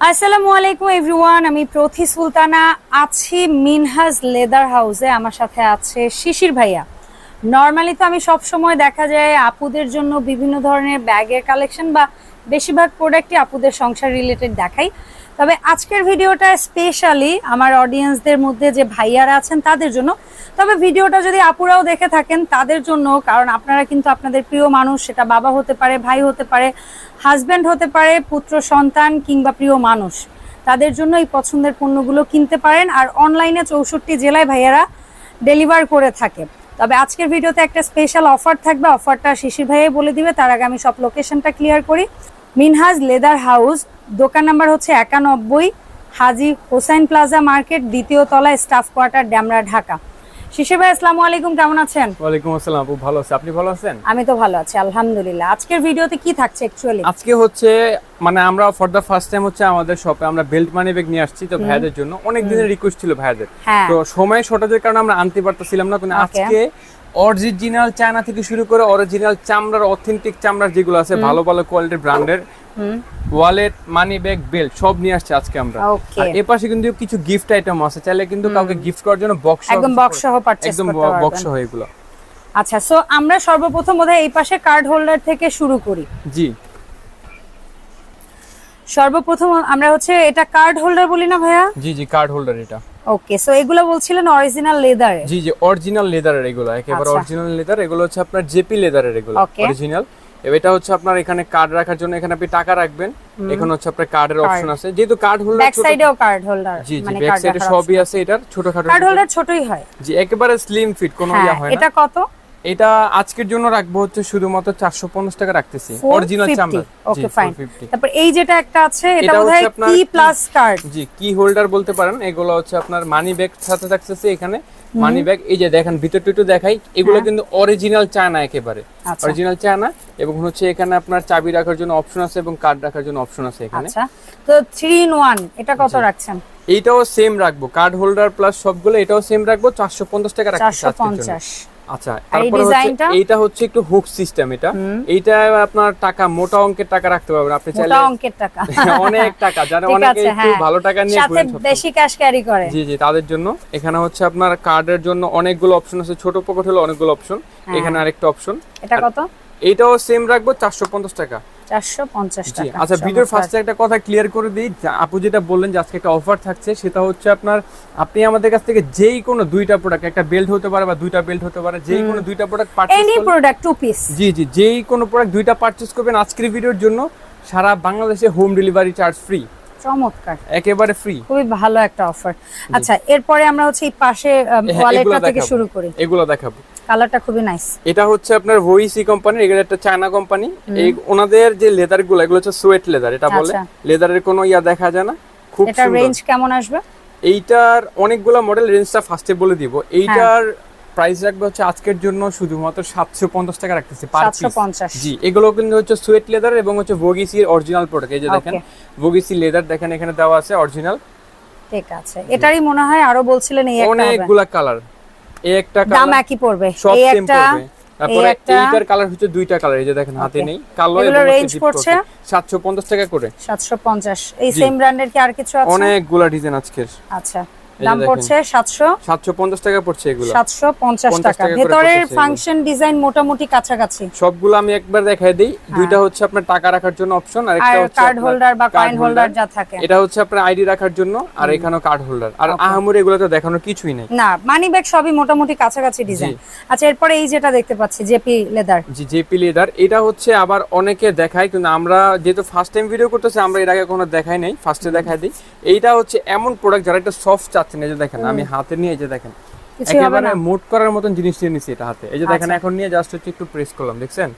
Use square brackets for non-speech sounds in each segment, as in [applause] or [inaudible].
আসসালামু আলাইকুম এভরিওয়ান আমি প্রথি সুলতানা, আছি মিনহাজ লেদার হাউসে। আমার সাথে আছে শিশির ভাইয়া। নর্মালি তো আমি সব সময় দেখা যায় আপুদের জন্য বিভিন্ন ধরনের ব্যাগের কালেকশন বা বেশিরভাগ প্রোডাক্টই আপুদের সংসার রিলেটেড দেখাই। তবে আজকের ভিডিওটা স্পেশালি আমার অডিয়েন্সদের মধ্যে যে ভাইয়ারা আছেন তাদের জন্য। তবে ভিডিওটা যদি আপুরাও দেখে থাকেন, তাদের জন্য, কারণ আপনারা কিন্তু আপনাদের প্রিয় মানুষ, সেটা বাবা হতে পারে, ভাই হতে পারে হাজব্যান্ড হতে পারে, পুত্র, সন্তান কিংবা প্রিয় মানুষ, তাদের জন্য এই পছন্দের পণ্যগুলো কিনতে পারেন। আর অনলাইনে চৌষট্টি জেলায় ভাইয়ারা ডেলিভার করে থাকে। তবে আজকের ভিডিওতে একটা স্পেশাল অফার থাকবে। অফারটা শিশির ভাইয়াই বলে দিবে, তার আগে আমি সব লোকেশনটা ক্লিয়ার করি। মিনহাজ লেদার হাউস দোকান নাম্বার হচ্ছে একানব্বই হাজি হোসাইন প্লাজা মার্কেট দ্বিতীয় তলায় স্টাফ কোয়ার্টার ড্যামরা ঢাকা। শিশির ভাই আসসালামু আলাইকুম কেমন আছেন? ওয়ালাইকুম আসসালাম আপু ভালো আছে। আপনি ভালো আছেন? আমি তো ভালো আছি আলহামদুলিল্লাহ। আজকের ভিডিওতে কি থাকছে অ্যাকচুয়ালি আজকে হচ্ছে মানে আমরা ফর দ্য ফার্স্ট টাইম হচ্ছে আমাদের শপে আমরা বেল্ট মানি ব্যাগ নিয়ে আসছি তো ভাইয়াদের জন্য। অনেক দিনের রিকোয়েস্ট ছিল ভাইয়াদের। হ্যাঁ। তো সময় শর্টেজের কারণে আমরা আনতে পারতেছিলাম না। কিন্তু আজকে অরিজিনাল চায়না থেকে শুরু করে অরিজিনাল চামড়ার অথেন্টিক চামড়ার যেগুলো আছে ভালো ভালো কোয়ালিটির ব্র্যান্ডের হুম। ওয়ালেট মানি ব্যাগ বেল্ট সব নিয়ে আসছে আজকে আমরা। আর এর পাশে কিন্তু কিছু গিফট আইটেম আছে চাইলে কিন্তু কাউকে গিফট করার জন্য বক্স একদম বক্স সহ পারচেজ একদম বক্স সহ এগুলো। আচ্ছা সো আমরা সর্বপ্রথম বোধহয় এই পাশে কার্ড হোল্ডার থেকে শুরু করি। জি। সর্বপ্রথম আমরা হচ্ছে এটা কার্ড হোল্ডার বলি না ভাইয়া? জি জি কার্ড হোল্ডার এটা। ওকে সো এগুলো বলছিলেন অরিজিনাল লেদার জি জি অরিজিনাল লেদারের এগুলো একেবারে আচ্ছা। অরিজিনাল লেদার এগুলো হচ্ছে আপনার জেপি লেদারের এগুলো অরিজিনাল এটা হচ্ছে আপনার এখানে কার্ড রাখার জন্য এখানে আপনি টাকা রাখবেন। এখানে হচ্ছে আপনার কার্ডের অপশন আছে। যেহেতু কার্ড হোল্ডার ব্যাক সাইডেও কার্ড হোল্ডার জি জি মানে ব্যাক সাইডে সবই আছে এটার ছোটখাটো কার্ড হোল্ডার ছোটই হয়। জি একেবারে স্লিম ফিট কোনো হ্যাঁ ইয়া হয় না। এটা কত? এটা আজকের জন্য রাখব হচ্ছে শুধুমাত্র 450 টাকা রাখতেছি। অরিজিনাল চামড়া। ওকে ফাইন তারপর এই যেটা একটা আছে এটা বোধহয় কি প্লাস কার্ড জি কি হোল্ডার বলতে পারেন। এগুলো হচ্ছে আপনার মানি ব্যাগ সাথে থাকতেছে এখানে। মানি ব্যাগ এই যে দেখেন ভিতরটা একটু দেখাই। এগুলো কিন্তু অরিজিনাল চায়না একেবারে। হ্যাঁ। আচ্ছা। অরিজিনাল চায়না এবং হচ্ছে এখানে আপনার চাবি রাখার জন্য অপশন আছে এবং কার্ড রাখার জন্য অপশন আছে এখানে। আচ্ছা। তো থ্রি ইন ওয়ান এটা কত রাখছেন? এইটাও সেম রাখব। কার্ড হোল্ডার প্লাস সবগুলো এটাও সেম রাখব। চারশো পঞ্চাশ টাকা রাখছি চারশো আজকের জন্য। পঞ্চাশ। আচ্ছা তারপরে হচ্ছে এইটা হচ্ছে একটু হুক সিস্টেম এটা। এইটা আপনার টাকা মোটা অঙ্কের টাকা রাখতে পারবেন। আপনি চাইলে মোটা অঙ্কের টাকা। [laughs] অনেক টাকা যারা অনেক একটু হ্যাঁ। ভালো টাকা নিয়ে সাথে ঘুরেন সবসময়। বেশি ক্যাশ ক্যারি করে। জি জি তাদের জন্য। এখানে হচ্ছে আপনার কার্ডের জন্য অনেকগুলো অপশন আছে। ছোট পকেট হলো অনেকগুলো অপশন হ্যাঁ। এখানে আরেকটা অপশন এটা কত? এইটাও সেম রাখব চারশো পঞ্চাশ টাকা। টাকা। আচ্ছা ভিডিওর। ফার্স্টে একটা কথা ক্লিয়ার করে দিই। আপু যেটা বললেন যে আজকে একটা অফার থাকছে সেটা হচ্ছে আপনার আপনি আমাদের কাছ থেকে যেই কোনো দুইটা প্রোডাক্ট একটা বেল্ট হতে পারে বা দুইটা বেল্ট হতে পারে যেই কোনো দুইটা product purchase any product two piece জি জি যেই কোনো প্রোডাক্ট দুইটা পারচেজ করবেন আজকের ভিডিওর জন্য সারা বাংলাদেশে হোম ডেলিভারি চার্জ ফ্রি চমৎকার। একেবারে ফ্রি খুবই ভালো একটা অফার আচ্ছা এরপরে আমরা হচ্ছে এই পাশে হ্যাঁ, ওয়ালেটটা থেকে শুরু করি। এগুলো দেখাবো। কালারটা খুবই নাইস। এটা হচ্ছে আপনার ওইসি কোম্পানির এগুলো একটা চায়না কোম্পানি। এই ওনাদের যে লেদারগুলো এগুলো হচ্ছে সোয়েট লেদার এটা বলে। আচ্ছা। লেদারের কোনো ইয়া দেখা যায় না। খুব এটা রেঞ্জ কেমন আসবে? এইটার অনেকগুলো মডেল রেঞ্জটা ফার্স্টে বলে দিব। এইটার হ্যাঁ। প্রাইস রাখবে হচ্ছে আজকের জন্য শুধুমাত্র সাতশো পঞ্চাশ টাকা রাখতেছি জি এগুলো কিন্তু হচ্ছে সুয়েট লেদার এবং হচ্ছে ভোগিসির অরিজিনাল প্রোডাক্ট এই যে দেখেন ভোগিসি লেদার দেখেন এখানে দেওয়া আছে অরিজিনাল ঠিক আছে। এটারই মনে হয় আরও বলছিলেন এই অনেকগুলা কালার এই একটা দাম একই পড়বে। সব সেম একটা পড়বে। তারপরে এইটার কালার হচ্ছে দুইটা কালার এই যে দেখেন হাতে নেই কালো এবং range পড়ছে? সাতশো পঞ্চাশ টাকা করে। সাতশো পঞ্চাশ। এই সেম ব্র্যান্ডের কি আর কিছু আছে? অনেকগুলা ডিজাইন আজকের। আচ্ছা। দাম পড়ছে সাতশো। সাতশো পঞ্চাশ টাকা পড়ছে এগুলো। সাতশো পঞ্চাশ 50 টাকা। ভেতরের ফাংশন ডিজাইন মোটামুটি কাছাকাছি। সবগুলো আমি একবার দেখাই দিই। দুইটা হচ্ছে আপনার টাকা রাখার জন্য অপশন আর আর একটা হচ্ছে কার্ড হোল্ডার বা কয়েন হোল্ডার যা থাকে। এটা হচ্ছে আপনার আইডি রাখার জন্য আর এখানেও কার্ড হোল্ডার আর আহামুর এগুলো তো দেখানোর কিছুই নেই। না মানি ব্যাগ সবই মোটামুটি কাছাকাছি ডিজাইন আচ্ছা এরপরে এই যেটা দেখতে পাচ্ছি JP leather G JP leather এটা হচ্ছে আবার অনেকে দেখায় কিন্তু আমরা যেহেতু ফার্স্ট টাইম ভিডিও করতেছি আমরা এর আগে কোনো দেখাই নাই। ফার্স্টে দেখাই দিই। এইটা হচ্ছে এমন প্রোডাক্ট যারা একটা সফট চাচ্ছেন এই যে দেখেন আমি হাতে নিয়ে এই যে দেখেন একেবারে মোট করার মতন জিনিস নিয়ে নিছি এটা হাতে। এই যে দেখেন আচ্ছা। এখন নিয়ে জাস্ট হচ্ছে একটু প্রেস করলাম দেখছেন?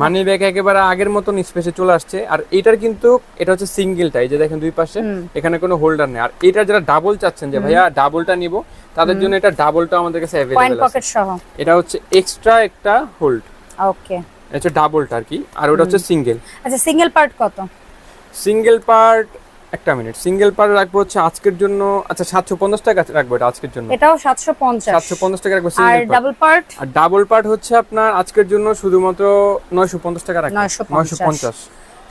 মানি ব্যাগ একেবারে আগের মতন স্পেসে চলে আসছে। আর এটার কিন্তু এটা হচ্ছে সিঙ্গেলটা এই যে দেখেন দুই পাশে এখানে কোনো হোল্ডার নেই। আর এটা যারা ডাবল চাচ্ছেন যে ভাইয়া ডাবলটা নিব তাদের জন্য এটা ডাবলটা আমাদের কাছে অ্যাভেলেবল আছে। এটা হচ্ছে এক্সট্রা একটা হোল্ড ওকে এটা ডাবলটা আর কি। আর ওটা হচ্ছে সিঙ্গেল আচ্ছা সিঙ্গেল পার্ট কত? সিঙ্গেল পার্ট একটা মিনিট। সিঙ্গেল পার্ট রাখব হচ্ছে আজকের জন্য আচ্ছা সাতশো পঞ্চাশ টাকা রাখব এটা আজকের জন্য। এটাও সাতশো পঞ্চাশ। সাতশো পঞ্চাশ টাকা রাখব আর ডাবল পার্ট আর ডাবল পার্ট হচ্ছে আপনার আজকের জন্য শুধুমাত্র নয়শো পঞ্চাশ টাকা রাখব। 950 নয়শো পঞ্চাশ।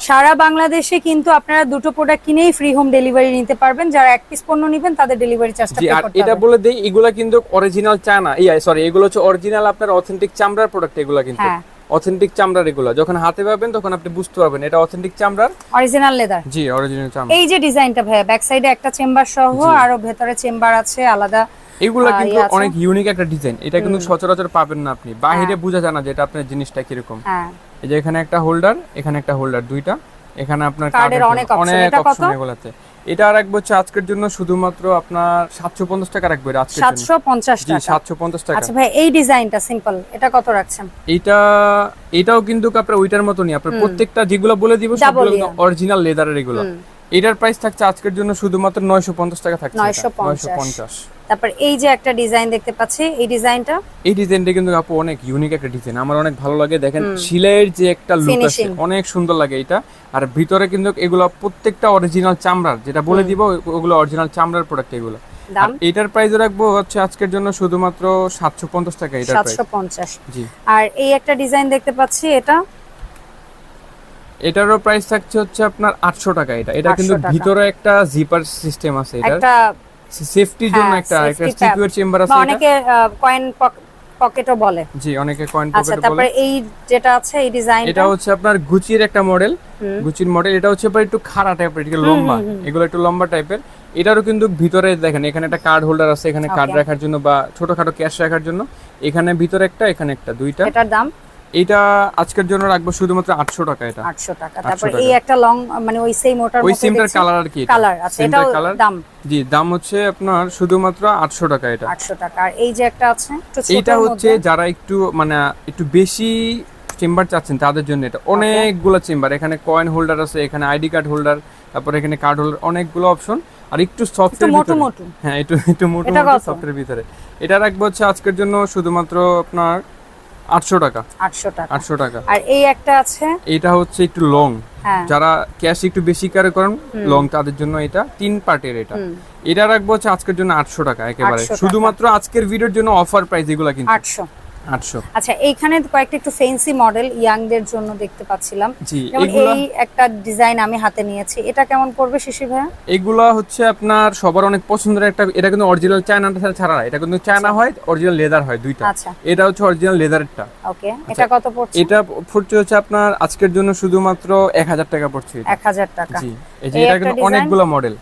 সারা বাংলাদেশে কিন্তু আপনারা দুটো প্রোডাক্ট কিনেই ফ্রি হোম ডেলিভারি নিতে পারবেন। যারা এক পিস পণ্য নেবেন তাদের ডেলিভারি চার্জটা পে আর করতে এটা বলে দেই এগুলা কিন্তু অরিজিনাল চায়না ইয়া সরি এগুলো হচ্ছে অরিজিনাল আপনার অথেন্টিক চামড়ার প্রোডাক্ট এগুলা কিন্তু। হ্যাঁ। অথেন্টিক চামড়ার এগুলা। যখন হাতে পাবেন তখন আপনি বুঝতে পারবেন এটা অথেন্টিক চামড়ার। অরিজিনাল লেদার জি অরিজিনাল চামড়া। এই যে ডিজাইনটা ভাইয়া ব্যাক সাইডে একটা চেম্বার সহ আরও ভেতরে চেম্বার আছে আলাদা এগুলা কিন্তু ইয়ে অনেক ইউনিক একটা ডিজাইন এটা কিন্তু সচরাচর পাবেন না আপনি। বাইরে বোঝা যায় না যে এটা আপনার জিনিসটা কীরকম। হ্যাঁ। এই যে এখানে একটা হোল্ডার এখানে একটা হোল্ডার দুইটা। এখানে আপনার কার্ডের অনেক। অনেক এটা কত? অপশন এগুলাতে এটা রাখব হচ্ছে আজকের জন্য শুধুমাত্র আপনার সাতশো পঞ্চাশ টাকা রাখব এটা সাতশো পঞ্চাশ জি সাতশো পঞ্চাশ টাকা। আচ্ছা ভাই এই ডিজাইনটা সিম্পল এটা কত রাখছেন? এটা এটাও কিন্তু আপনার ওইটার মতনই আপনার প্রত্যেকটা যেগুলো বলে দিব সবগুলো। অরিজিনাল লেদারের এগুলো। এটার প্রাইস থাকছে আজকের জন্য শুধুমাত্র নয়শো পঞ্চাশ টাকা থাকছে 950 তারপর এই যে একটা ডিজাইন দেখতে পাচ্ছি এই ডিজাইনটা এই ডিজাইনটা কিন্তু আপু অনেক ইউনিক একটা ডিজাইন আমার অনেক ভালো লাগে। দেখেন শিলের যে একটা লুক আছে অনেক সুন্দর লাগে এটা। আর ভিতরে কিন্তু এগুলো প্রত্যেকটা অরিজিনাল চামড়ার যেটা বলে দিব ওগুলো অরিজিনাল চামড়ার প্রোডাক্ট এগুলো। দাম এটার প্রাইস রাখব হচ্ছে আজকের জন্য শুধুমাত্র সাতশো পঞ্চাশ টাকা এটার প্রাইস সাতশো পঞ্চাশ। জি। আর এই একটা ডিজাইন দেখতে পাচ্ছি এটা এটারও প্রাইস থাকছে হচ্ছে আপনার আটশো টাকা এটা। এটা কিন্তু ভিতরে একটা জিপার সিস্টেম আছে একটা সেফটির জন্য হ্যাঁ, একটা একটা সিকিউর চেম্বার আছে এটা। অনেকে কয়েন পকেটও বলে। জি অনেকে কয়েন আচ্ছা পকেট বলে। তারপরে এই যেটা আছে এই ডিজাইনটা এটা হচ্ছে আপনার গুচির একটা মডেল গুচির মডেল এটা হচ্ছে আবার একটু খাড়া টাইপের একটু লম্বা। এগুলো একটু লম্বা টাইপের এটারও কিন্তু ভিতরে দেখেন এখানে একটা কার্ড হোল্ডার আছে এখানে কার্ড রাখার জন্য বা ছোটখাটো ক্যাশ রাখার জন্য। এখানে ভিতরে একটা এখানে একটা দুইটা। এটার দাম? এটা আজকের জন্য রাখব শুধুমাত্র আটশো টাকা এটা। আটশো টাকা। তারপর এই একটা লং মানে ওই সেম ওটার ওই সিমটার কালার আর কি এটা। কালার সিমটার এটাও দাম। জি দাম হচ্ছে আপনার শুধুমাত্র আটশো টাকা এটা। আটশো টাকা। আর এই যে একটা আছে এইটা হচ্ছে যারা একটু মানে একটু বেশি চেম্বার চাচ্ছেন তাদের জন্য এটা। অনেকগুলো চেম্বার এখানে কয়েন হোল্ডার আছে এখানে আইডি কার্ড হোল্ডার তারপর এখানে কার্ড হোল্ডার অনেকগুলো অপশন আর একটু একটু মোটু মোটু। হ্যাঁ একটু একটু মোটু? সফটের ভিতরে। এটা রাখব হচ্ছে আজকের জন্য শুধুমাত্র আপনার আটশো টাকা। আটশো টাকা। আটশো টাকা। আর এই একটা আছে? এটা হচ্ছে একটু লং। হ্যাঁ। যারা ক্যাশ একটু বেশি ক্যারি করেন লং তাদের জন্য এটা তিন পার্টের এটা। এটা রাখব হচ্ছে আজকের জন্য আটশো টাকা একেবারে। শুধুমাত্র আজকের ভিডিওর জন্য অফার প্রাইস এগুলা কিন্তু। আটশো। আটশো। আচ্ছা এইখানে কয়েকটা একটু ফেন্সি মডেল ইয়াংদের জন্য দেখতে পাচ্ছিলাম। যেমন এই একটা ডিজাইন আমি হাতে নিয়েছি। এটা কেমন পড়বে শিশির ভাইয়া? এগুলা হচ্ছে আপনার সবার অনেক পছন্দের একটা এটা কিন্তু অরিজিনাল চায়না ছাড়া এটা কিন্তু চায়না হয় অরিজিনাল লেদার হয় দুইটা। আচ্ছা। এটা হচ্ছে অরিজিনাল লেদারেরটা ওকে এটা কত পড়ছে? এটা পড়ছে হচ্ছে আপনার আজকের জন্য শুধুমাত্র এক হাজার টাকা পড়ছে এটা। এক হাজার টাকা। জি এই যে এটা কিন্তু? অনেকগুলো মডেল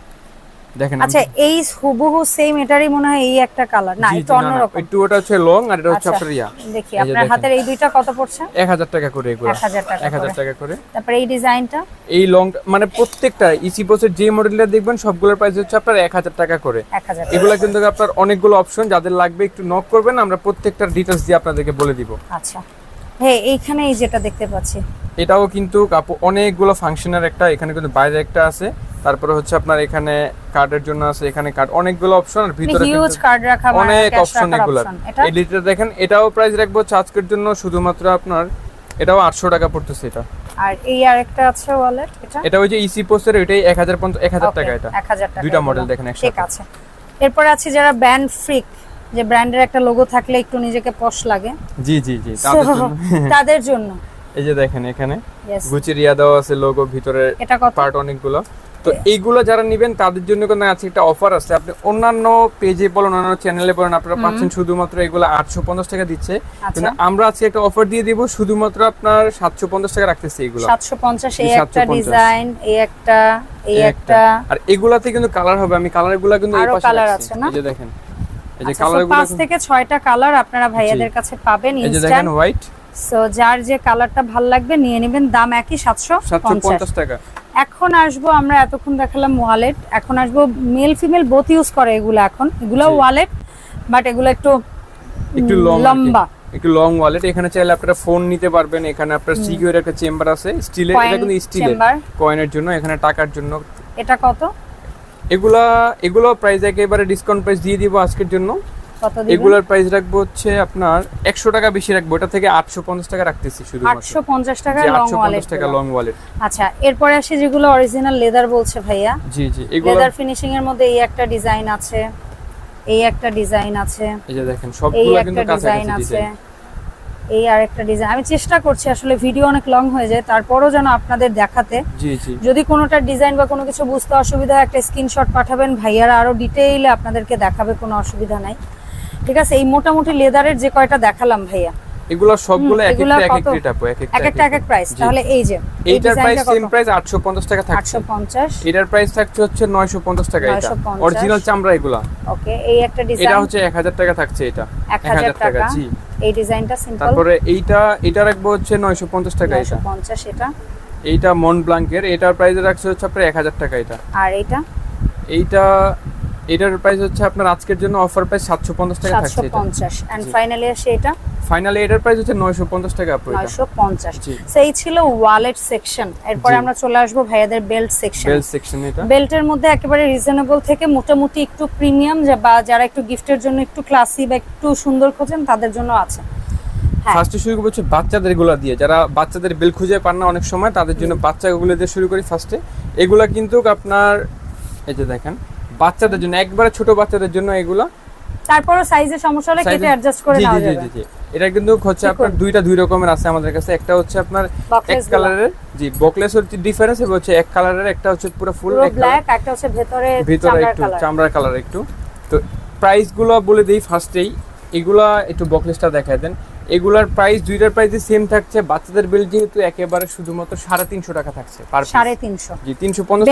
দেখেন আচ্ছা এই হুবহু সেম এটারই মনে হয় এই একটা কালার না অন্যরকম একটু ওটা হচ্ছে লং আর এটা হচ্ছে আচ্ছা। আপনার ইয়া। দেখি আপনার হাতের এই দুইটা কত পড়ছে? এক হাজার টাকা করে এগুলো। 1000 টাকা করে। টাকা করে। তারপরে এই ডিজাইনটা? এই লং মানে প্রত্যেকটা ইসি যে মডেলটা দেখবেন সবগুলোর প্রাইস হচ্ছে আপনার এক হাজার টাকা করে। এগুলো কিন্তু আপনার অনেকগুলো অপশন যাদের লাগবে একটু নক করবেন আমরা প্রত্যেকটার ডিটেলস দিয়ে আপনাদেরকে বলে দিব। আচ্ছা। হ্যাঁ এইখানে এই যেটা দেখতে পাচ্ছি। এটাও কিন্তু অনেকগুলো ফাংশনের একটা এখানে কিন্তু বাইরে একটা আছে। তারপরে হচ্ছে আপনার এখানে কার্ডের জন্য আছে এখানে কার্ড অনেকগুলো অপশন আর ভিতরে হিউজ কার্ড রাখা বা অনেক অপশন এগুলো। এডিটর দেখেন এটাও প্রাইস রাখব আজকের জন্য শুধুমাত্র আপনার এটাও আটশো টাকা পড়তেছে এটা। আর এই আরেকটা আছে ওয়ালেট এটা? এটা ওই যে ইসি পোস্টের ওইটাই এক হাজার এক টাকা এটা। এক হাজার টাকা দুইটা মডেল দেখেন ঠিক একসাথে। আছে। এরপর আছে যারা ব্যান্ড ফ্রিক যে ব্র্যান্ডের একটা লোগো থাকলে একটু নিজেকে পশ লাগে। জি জি জি তাদের জন্য। [laughs] তাদের জন্য। এই যে দেখেন এখানে। Yes. গুচির ইয়া দেওয়া আছে লোগো ভিতরে পার্ট অনেকগুলো। তো এইগুলো যারা নেবেন তাদের জন্য কিন্তু আছে একটা অফার আছে। আপনি অন্যান্য পেজে বলেন অন্যান্য চ্যানেলে বলেন আপনারা পাচ্ছেন শুধুমাত্র এগুলো আটশো পঞ্চাশ টাকা দিচ্ছে। আচ্ছা। কিন্তু আমরা আজকে একটা অফার দিয়ে দিব শুধুমাত্র আপনার সাতশো পঞ্চাশ টাকা রাখতেছি এগুলো। সাতশো পঞ্চাশ এই একটা ডিজাইন এই একটা এই একটা। আর এগুলাতে কিন্তু কালার হবে আমি কালারগুলা কিন্তু এই আরও পাশে colour আছে না? এই যে দেখেন এই যে আচ্ছা, কালারগুলো পাঁচ থেকে ছয়টা কালার আপনারা ভাইয়াদের কাছে পাবেন এই যে দেখেন হোয়াইট সো যার যে কালারটা ভালো লাগবে নিয়ে নেবেন দাম একই সাতশো সাতশো পঞ্চাশ পঞ্চাশ টাকা। এখন আসব আমরা এতক্ষণ দেখালাম ওয়ালেট এখন আসব মেল ফিমেল বোথ ইউজ করে এগুলো এখন। এগুলো ওয়ালেট বাট এগুলো একটু একটু লম্বা। একটু লং ওয়ালেট এখানে চাইলে আপনারা ফোন নিতে পারবেন। এখানে আপনার সিকিউর একটা চেম্বার আছে। স্টিলের এটা কিন্তু স্টিলের। কয়েনের জন্য এখানে টাকার জন্য। এটা কত? এগুলা এগুলো প্রাইস একেবারে ডিসকাউন্ট প্রাইস দিয়ে দিব আজকের জন্য। কত দিবেন এগুলোর প্রাইস রাখব হচ্ছে আপনার একশো টাকা বেশি রাখব। এটা থেকে আটশো পঞ্চাশ টাকা রাখতেছি শুধু আটশো পঞ্চাশ টাকা লং আটশো ওয়ালেট পঞ্চাশ টাকা লং ওয়ালেট আচ্ছা এরপরে আসে যেগুলো অরিজিনাল লেদার বলছে ভাইয়া। জি জি এগুলো লেদার ফিনিশিং এর মধ্যে এই একটা ডিজাইন আছে এই একটা ডিজাইন আছে এই যে দেখেন সবগুলো কিন্তু একটা ডিজাইন আছে এই আরেকটা ডিজাইন আমি চেষ্টা করছি আসলে ভিডিও অনেক লং হয়ে যায় তারপরও যেন আপনাদের দেখাতে। জি জি। যদি কোনোটার ডিজাইন বা কোনো কিছু বুঝতে অসুবিধা হয় একটা স্ক্রিনশট পাঠাবেন ভাইয়ারা আরও ডিটেইলে আপনাদেরকে দেখাবে কোনো অসুবিধা নাই। ঠিক আছে? এই মোটামুটি লেদারের যে কয়টা দেখালাম ভাইয়া? এগুলো সবগুলো এক একটা এক এক কত? রেট আপু এক একটা এক একটা এক এক প্রাইস তাহলে এই যে এইটার প্রাইস সেম প্রাইস 850 টাকা থাকছে। 850 এটার প্রাইস থাকছে হচ্ছে 950 টাকা এটা। অরিজিনাল চামড়া এগুলা। ওকে এই একটা এটা ডিজাইন হচ্ছে 1000 টাকা থাকছে এটা। 1000 টাকা জি। এই ডিজাইনটা সিম্পল তারপরে এইটা এটা রাখব হচ্ছে 950 টাকা এটা। 950 এটা। এইটা মন ব্লাঙ্কের এটার প্রাইস রাখছে হচ্ছে আপনার 1000 টাকা এটা। আর এটা এইটা এটার প্রাইস হচ্ছে আপনার আজকের জন্য অফার প্রাইস 750 টাকা থাকছে এটা। 750 এন্ড ফাইনালি আসে এটা? ফাইনালি এটার প্রাইস হচ্ছে 950 টাকা আপু এটা। 950 জি। সেই ছিল ওয়ালেট সেকশন এরপরে আমরা চলে আসব ভাইয়াদের বেল্ট সেকশন বেল সেকশন এটা। বেল্টের মধ্যে একেবারে রিজনেবল থেকে মোটামুটি একটু প্রিমিয়াম বা যারা একটু গিফটের জন্য একটু ক্লাসি বা একটু সুন্দর খোঁজেন তাদের জন্য আছে। হ্যাঁ। ফার্স্টে শুরু করব হচ্ছে বাচ্চাদেরগুলা দিয়ে। যারা বাচ্চাদের বেল খুঁজে পান না অনেক সময় তাদের জন্য বাচ্চাগুলো দিয়ে শুরু করি ফার্স্টে এগুলা কিন্তু আপনার এই যে দেখেন বাচ্চাদের জন্য একবারে ছোট বাচ্চাদের জন্য এগুলা। তারপরও সাইজের সমস্যা হলে কেটে অ্যাডজাস্ট করে নেওয়া যাবে। এটা কিন্তু হচ্ছে আপনার দুইটা দুই রকমের আছে আমাদের কাছে। একটা হচ্ছে আপনার এক কালারের জি বকলেস হচ্ছে ডিফারেন্স এবং হচ্ছে এক কালারের একটা হচ্ছে পুরো ফুল ব্ল্যাক একটা হচ্ছে ভেতরে ভিতরে একটু চামড়ার কালার একটু। তো প্রাইসগুলো বলে দেই ফার্স্টেই এগুলা একটু বকলেসটা দেখায় দেন। এগুলার প্রাইস দুইটার প্রাইসই সেম থাকছে। বাচ্চাদের বেল যেহেতু একেবারে শুধুমাত্র সাড়ে তিনশো টাকা থাকছে পার সাড়ে তিনশো। জি তিনশো পঞ্চাশ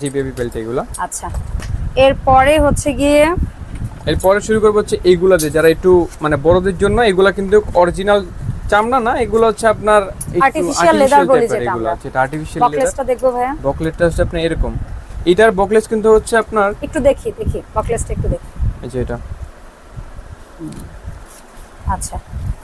জি বেবি বেল্ট এগুলো। আচ্ছা। এরপরে হচ্ছে গিয়ে এরপরে শুরু করব হচ্ছে এইগুলা দিয়ে। যারা একটু মানে বড়দের জন্য এগুলা কিন্তু অরিজিনাল চামড়া না এগুলো হচ্ছে আপনার Artificial leather বলি যেটা এগুলো আমরা। যেটা আর্টিফিশিয়াল লেদার বকলেসটা দেখব ভাইয়া। বকলেটটা হচ্ছে আপনার এরকম। এটার বকলেস কিন্তু হচ্ছে আপনার একটু দেখি দেখি বকলেসটা একটু দেখি। এই যে এটা। আচ্ছা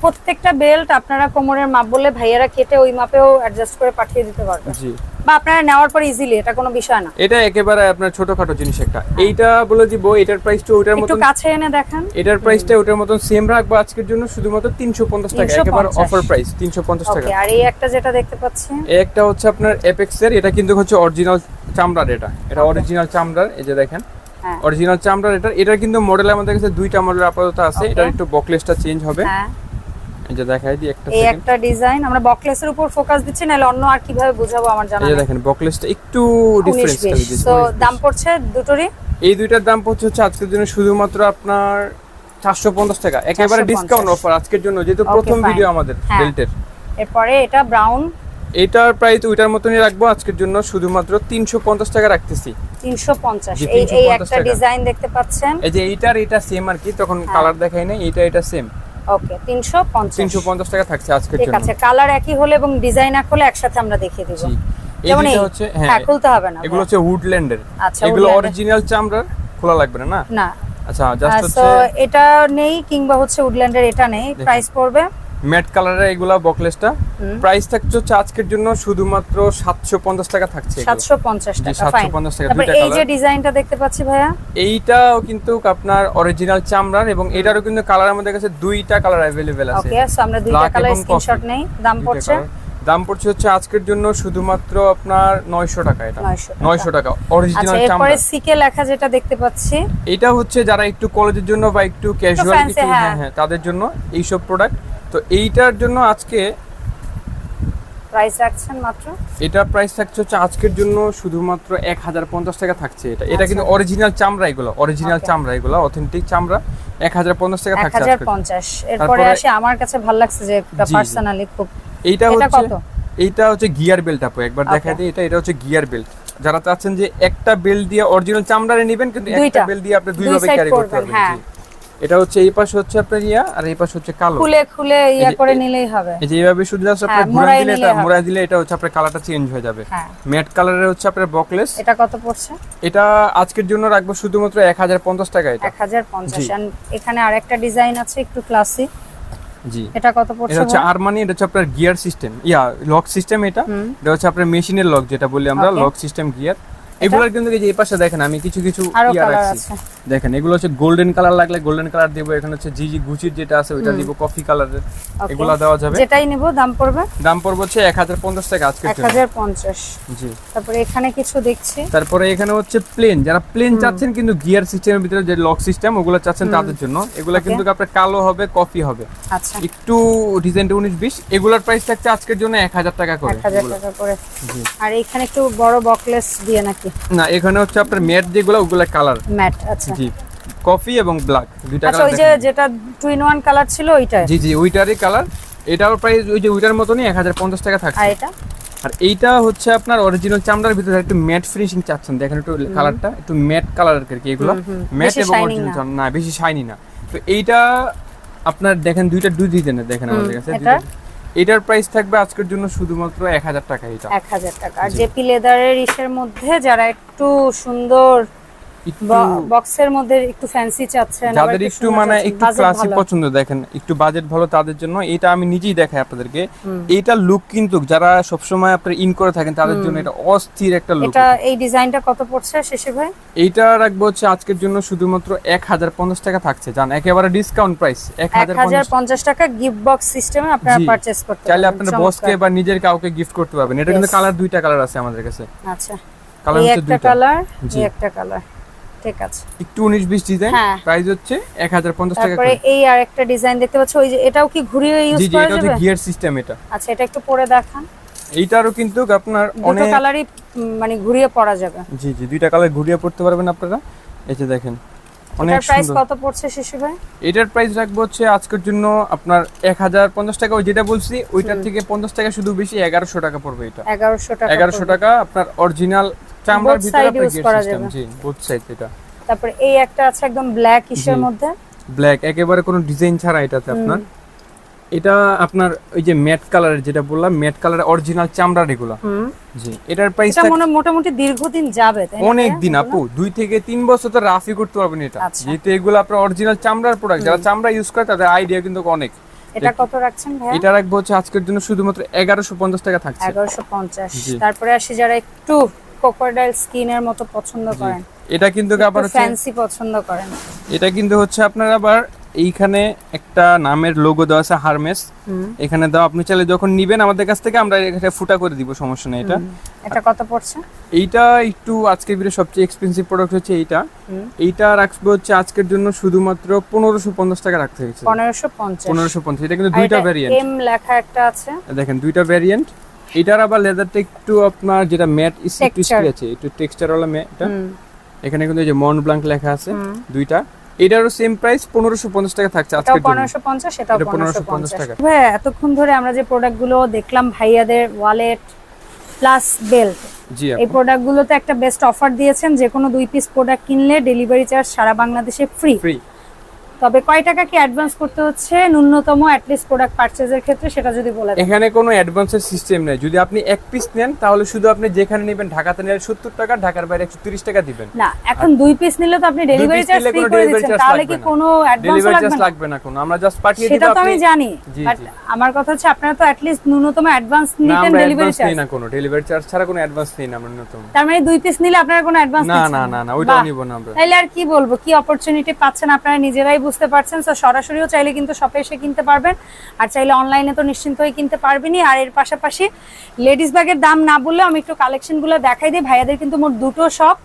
প্রত্যেকটা বেল্ট আপনারা কোমরের মাপ বললে ভাইয়ারা কেটে ওই মাপেও অ্যাডজাস্ট করে পাঠিয়ে দিতে পারবেন। জি। বা আপনারা নেওয়ার পর ইজিলি এটা কোনো বিষয় না। এটা একেবারে আপনার ছোটখাটো জিনিস একটা এইটা বলে দিব এটার প্রাইসটা মতন কাছে এনে দেখান। এটার প্রাইসটা ওটার মতন সেম রাখব আজকের জন্য শুধুমাত্র তিনশো পঞ্চাশ টাকা একেবারে অফার প্রাইস তিনশো পঞ্চাশ টাকা। আর এই একটা যেটা দেখতে পাচ্ছি? এই একটা হচ্ছে আপনার এপেক্স এর এটা কিন্তু হচ্ছে অরিজিনাল চামড়ার এটা। এটা অরিজিনাল চামড়ার এই যে দেখেন। হ্যাঁ। অরিজিনাল চামড়ার এটা এটা কিন্তু মডেল আমাদের কাছে দুইটা মডেল আপাতত আছে. এটার একটু বকলেসটা চেঞ্জ হবে। হ্যাঁ। এই যে দেখাই দিই একটা এই একটা ডিজাইন আমরা বকলেসের উপর ফোকাস দিচ্ছি নাহলে অন্য আর কীভাবে বুঝাবো আমার জানা এই দেখেন বকলেসটা একটু ডিফারেন্স বিশ। তো দাম পড়ছে দুটোরই? এই দুইটার দাম পড়ছে হচ্ছে আজকের জন্য শুধুমাত্র আপনার চারশো পঞ্চাশ টাকা। একেবারে ডিসকাউন্ট অফার আজকের জন্য যেহেতু প্রথম ভিডিও আমাদের হ্যাঁ। বেল্টের এরপরে এটা ব্রাউন এটার প্রাইস ওইটার মতনই রাখব আজকের জন্য শুধুমাত্র তিনশো পঞ্চাশ টাকা রাখতেছি। তিনশো পঞ্চাশ। জি, এই এই একটা। ডিজাইন দেখতে পাচ্ছেন। এই যে এইটার এটা সেম আর কি তখন হ্যাঁ। কালার দেখাই নাই এইটা এটা সেম ওকে তিনশো পঞ্চাশ। তিনশো পঞ্চাশ টাকা থাকছে আজকের ঠিক আছে কালার একই হলে এবং ডিজাইন এক হলে একসাথে আমরা দেখিয়ে দিব। যেমন এটা হচ্ছে হ্যাঁ হ্যাঁ খুলতে হবে না। এগুলো হচ্ছে উডল্যান্ডের আচ্ছা এগুলো অরিজিনাল চামড়ার খোলা লাগবে না? না। না আচ্ছা জাস্ট হচ্ছে এটা নেই কিংবা হচ্ছে উডল্যান্ডের এটা নেই। প্রাইস পড়বে ম্যাট কালারের এগুলা বকলেসটা। প্রাইস থাকছে হচ্ছে আজকের জন্য শুধুমাত্র সাতশো পঞ্চাশ টাকা থাকছে এগুলো। সাতশো পঞ্চাশ জি, টাকা 750 ফাইন টাকা, দুইটা এই যে ডিজাইনটা দেখতে পাচ্ছি ভাইয়া? এইটাও কিন্তু আপনার অরিজিনাল চামড়ার এবং এটারও কিন্তু কালার আমাদের কাছে দুইটা কালার অ্যাভেলেবেল আছে। ওকে সো আমরা দুইটা কালার স্ক্রিনশট নেই। দাম পড়ছে? দাম পড়ছে হচ্ছে আজকের জন্য শুধুমাত্র আপনার নয়শো টাকা এটা। 900 টাকা। নয়শো টাকা আচ্ছা অরিজিনাল এরপরে চামড়া সিকে লেখা যেটা দেখতে পাচ্ছি। এটা হচ্ছে যারা একটু কলেজের জন্য বা একটু ক্যাজুয়াল কিছু হ্যাঁ। হ্যাঁ হ্যাঁ তাদের জন্য এইসব প্রোডাক্ট তো এইটার জন্য আজকে প্রাইস রাখছেন মাত্র এটা প্রাইস থাকছে হচ্ছে আজকের জন্য শুধুমাত্র এক হাজার পঞ্চাশ টাকা থাকছে এটা এটা আচ্ছা। কিন্তু অরিজিনাল চামড়া এগুলো অরিজিনাল চামড়া এগুলো অথেন্টিক চামড়া এক হাজার পঞ্চাশ টাকা থাকছে হাজার পঞ্চাশ এরপরে আসি আমার কাছে ভালো লাগছে যে। পার্সোনালি খুব এইটা হচ্ছে এইটা হচ্ছে গিয়ার বেল্ট আপু একবার Okay. দেখা দিই এটা এটা হচ্ছে গিয়ার বেল্ট যারা চাচ্ছেন যে একটা বেল্ট দিয়ে অরিজিনাল চামড়ারে নেবেন কিন্তু একটা। বেল্ট দিয়ে আপনি দুইভাবে ক্যারি করতে পারবেন। এটা হচ্ছে এই পাশে হচ্ছে আপনার ইয়া আর এই পাশে হচ্ছে কালো। খুলে খুলে ইয়া করে নিলেই হবে। এই যে এইভাবে শুধু জাস্ট হ্যাঁ, আপনার মোড়াই দিলে এটা। মোড়াই দিলে এটা হচ্ছে আপনার কালারটা চেঞ্জ হয়ে যাবে। হ্যাঁ। ম্যাট কালারের হচ্ছে আপনার বকলেস। এটা কত পড়ছে? এটা আজকের জন্য রাখব শুধুমাত্র এক হাজার পঞ্চাশ টাকা এটা। এক হাজার পঞ্চাশ। জি। And এখানে আরেকটা ডিজাইন আছে একটু ক্লাসি জি। এটা কত পড়ছে এটা হচ্ছে? আরমানি এটা হচ্ছে আপনার গিয়ার সিস্টেম ইয়া লক সিস্টেম এটা। এটা হচ্ছে আপনার মেশিনের লক যেটা বলি আমরা লক সিস্টেম গিয়ার এগুলোর কিন্তু এই যে এই পাশে দেখেন আমি কিছু কিছু ইয়া রাখছি। দেখেন এগুলো হচ্ছে গোল্ডেন কালার লাগলে গোল্ডেন কালার দিব এখানে হচ্ছে জি জি গুচির যেটা আছে ওইটা দিব কফি কালারের. এগুলা দেওয়া যাবে। যেটাই নেব দাম পড়বে? দাম পড়বে হচ্ছে এক হাজার পঞ্চাশ টাকা আজকের এক জন্য জি। তারপরে এখানে কিছু দেখছি। তারপরে এখানে হচ্ছে প্লেন যারা প্লেন চাচ্ছেন কিন্তু গিয়ার সিস্টেমের ভিতরে যে লক সিস্টেম ওগুলো চাচ্ছেন তাদের জন্য। এগুলো কিন্তু আপনার কালো হবে কফি হবে। আচ্ছা। একটু ডিজাইনটা উনিশ বিশ এগুলোর প্রাইস থাকছে আজকের জন্য এক হাজার টাকা করে। এক হাজার এগুলো। টাকা করে। জি। আর এখানে একটু বড় বকলেস দিয়ে নাকি? না এখানে হচ্ছে আপনার ম্যাট যেগুলো ওগুলো কালার ম্যাট আচ্ছা। জি কফি এবং ব্ল্যাক দুইটা আচ্ছা ওই যে যেটা টু ইন ওয়ান কালার ছিল ওইটাই জি জি ওইটারই কালার এটার প্রাইস ওই যে ওইটার মতনই এক হাজার পঞ্চাশ টাকা আর এটা? আর এইটা হচ্ছে আপনার অরিজিনাল চামড়ার ভিতরে একটু ম্যাট ফিনিশিং চাচ্ছেন। দেখেন একটু কালারটা একটু ম্যাট কালার আর কি এগুলো? ম্যাট এবং অরিজিনাল না। না বেশি শাইনি না। তো এইটা আপনার দেখেন দুইটা দুই ডিজাইনের দেখেন আমাদের কাছে। এটার? প্রাইস থাকবে আজকের জন্য শুধুমাত্র এক হাজার টাকা এটা এক হাজার টাকা আর জেপি লেদারের ইসের মধ্যে যারা একটু সুন্দর বক্সের মধ্যে একটু ফ্যান্সি চাচ্ছেন যাদের একটু মানে একটু ক্লাসিক পছন্দ দেখেন একটু বাজেট ভালো তাদের জন্য এটা আমি নিজেই দেখাই আপনাদেরকে। এইটা লুক কিন্তু যারা সবসময় আপনার ইন করে থাকেন তাদের জন্য এটা অস্থির একটা লুক এটা এই ডিজাইনটা কত পড়ছে শেষে ভাই? এইটা রাখব হচ্ছে আজকের জন্য শুধুমাত্র এক হাজার পঞ্চাশ টাকা থাকছে জান একেবারে ডিসকাউন্ট প্রাইস এক হাজার পঞ্চাশ। টাকা গিফট বক্স সিস্টেমে আপনারা জি। পারচেস করতে চাইলে। আপনার। বসকে বা নিজের কাউকে গিফট করতে পারবেন। এটা কিন্তু কালার দুইটা কালার আছে আমাদের কাছে। আচ্ছা। কালার হচ্ছে দুইটা। কালার। একটা কালার ঠিক আছে। একটু উনিশ বিশ ডিজাইন। প্রাইস হচ্ছে এক হাজার পঞ্চাশ টাকা তারপরে এই আর একটা ডিজাইন দেখতে পাচ্ছ ওই যে এটাও কি ঘুরিয়ে ইউজ জি জি এটা হচ্ছে গিয়ার সিস্টেম এটা। আচ্ছা এটা একটু পরে দেখান। এইটারও কিন্তু আপনার দুটো অনেক কালারই মানে ঘুরিয়ে পরা যাবে। জি জি দুইটা কালার ঘুরিয়ে পড়তে পারবেন আপনারা। এই যে দেখেন অনেক প্রাইস কত পড়ছে শিশু ভাই? এটার প্রাইস রাখব হচ্ছে আজকের জন্য আপনার এক হাজার পঞ্চাশ টাকা। ওই যেটা বলছি ওইটার থেকে পঞ্চাশ টাকা শুধু বেশি এগারোশো টাকা পড়বে এটা। এগারোশো টাকা এগারোশো পড়বে। টাকা আপনার অরিজিনাল চামড়ার ভিতরে use করা যাবে। জি বোথ সাইড এটা। তারপরে এই একটা আছে একদম ব্ল্যাক ইসের জি। মধ্যে। ব্ল্যাক একেবারে কোনো ডিজাইন ছাড়া এটাতে আপনার। এটা আপনার ওই যে ম্যাট কালারের যেটা বললাম ম্যাট কালারের অরিজিনাল চামড়ার এগুলো। জি এটার প্রাইস এটা মনে মোটামুটি দীর্ঘদিন যাবে অনেক দিন আপু দুই থেকে তিন বছর তো রাফি করতে পারবেন এটা। আচ্ছা। যেহেতু এগুলো আপনার অরিজিনাল চামড়ার প্রোডাক্ট যারা চামড়া ইউজ করে তাদের আইডিয়া কিন্তু অনেক। এটা কত রাখছেন ভাইয়া? এটা রাখব হচ্ছে আজকের জন্য শুধুমাত্র এগারোশো পঞ্চাশ টাকা থাকছে। এগারোশো পঞ্চাশ। জি। তারপরে আসি যারা একটু স্কিনের মতো পছন্দ করেন। এটা কিন্তু আবার ফ্যান্সি পছন্দ করেন। এটা কিন্তু হচ্ছে আপনার আবার এইখানে একটা নামের লোগো দেওয়া আছে হারমেস এখানে দেওয়া আপনি চাইলে যখন নিবেন আমাদের কাছ থেকে আমরা এটা ফুটা করে দিব সমস্যা নেই এটা। এটা কত পড়ছে? এইটা একটু আজকের ভিডিও সবচেয়ে এক্সপেন্সিভ প্রোডাক্ট হচ্ছে এইটা। এইটা রাখব হচ্ছে আজকের জন্য শুধুমাত্র পনেরোশো পঞ্চাশ টাকা রাখতে হয়েছে। পনেরোশো পঞ্চাশ। পনেরোশো পঞ্চাশ এটা কিন্তু দুইটা ভ্যারিয়েন্ট এম লেখা একটা আছে। দেখেন দুইটা ভ্যারিয়েন্ট এটার আবার লেদারটা একটু আপনার যেটা ম্যাট একটু. আছে একটু টেক্সচার ওয়ালা ম্যাট এটা। এখানে কিন্তু এই যে মন ব্লাঙ্ক লেখা আছে দুইটা। এটারও সেম প্রাইস পনেরোশো পঞ্চাশ টাকা থাকছে পঞ্চাশ এটাও পনেরোশো 1550 পঞ্চাশ। টাকা। ভাইয়া এতক্ষণ ধরে আমরা যে প্রোডাক্টগুলো দেখলাম ভাইয়াদের ওয়ালেট প্লাস বেল্ট জি এই প্রোডাক্টগুলোতে একটা বেস্ট অফার দিয়েছেন যে কোনো দুই পিস প্রোডাক্ট কিনলে ডেলিভারি চার্জ সারা বাংলাদেশে ফ্রি ফ্রি তবে কয় টাকা কি অ্যাডভান্স করতে হচ্ছে? ন্যূনতম অ্যাটলিস্ট প্রোডাক্ট পারচেজের ক্ষেত্রে সেটা যদি বলে এখানে কোনো অ্যাডভান্সের সিস্টেম নেই। যদি আপনি এক পিস নেন তাহলে শুধু আপনি যেখানে নেবেন ঢাকাতে নিলে সত্তর টাকা ঢাকার বাইরে একশো তিরিশ টাকা দিবেন। না এখন দুই পিস নিলে তো আপনি ডেলিভারি চার্জ ফ্রি করে দিচ্ছেন তাহলে কি কোনো অ্যাডভান্স লাগবে চার্জ না? লাগবে না কোনো। আমরা জাস্ট পাঠিয়ে সেটা তো আমি জানি বাট আমার কথা হচ্ছে আপনারা তো অ্যাটলিস্ট ন্যূনতম অ্যাডভান্স নিতেন ডেলিভারি চার্জ না কোনো। ডেলিভারি চার্জ ছাড়া কোনো অ্যাডভান্স নেই না আমরা নতুন তার মানে দুই পিস নিলে আপনারা কোনো অ্যাডভান্স না না না? না ওইটাও নিব না আমরা। তাইলে আর কি বলব? কি অপরচুনিটি পাচ্ছেন আপনারা নিজেরাই বুঝতে পারছেন। তো সরাসরিও চাইলে কিন্তু শপে এসে কিনতে পারবেন। আর চাইলে অনলাইনে তো নিশ্চিন্ত হয়ে কিনতে পারবেনই। আর এর পাশাপাশি লেডিস ব্যাগের দাম না বললেও আমি একটু কালেকশনগুলো দেখাই দিই। ভাইয়াদের কিন্তু মোট দুটো শপ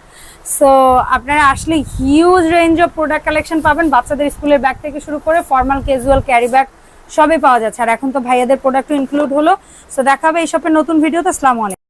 সো আপনারা আসলে huge range of product collection পাবেন। বাচ্চাদের স্কুলের ব্যাগ থেকে শুরু করে ফর্মাল ক্যাজুয়াল ক্যারি ব্যাগ সবই পাওয়া যাচ্ছে। আর এখন তো ভাইয়াদের প্রোডাক্টও ইনক্লুড হলো। সো দেখাবে এই শপের নতুন ভিডিওতে আসসালামু আলাইকুম।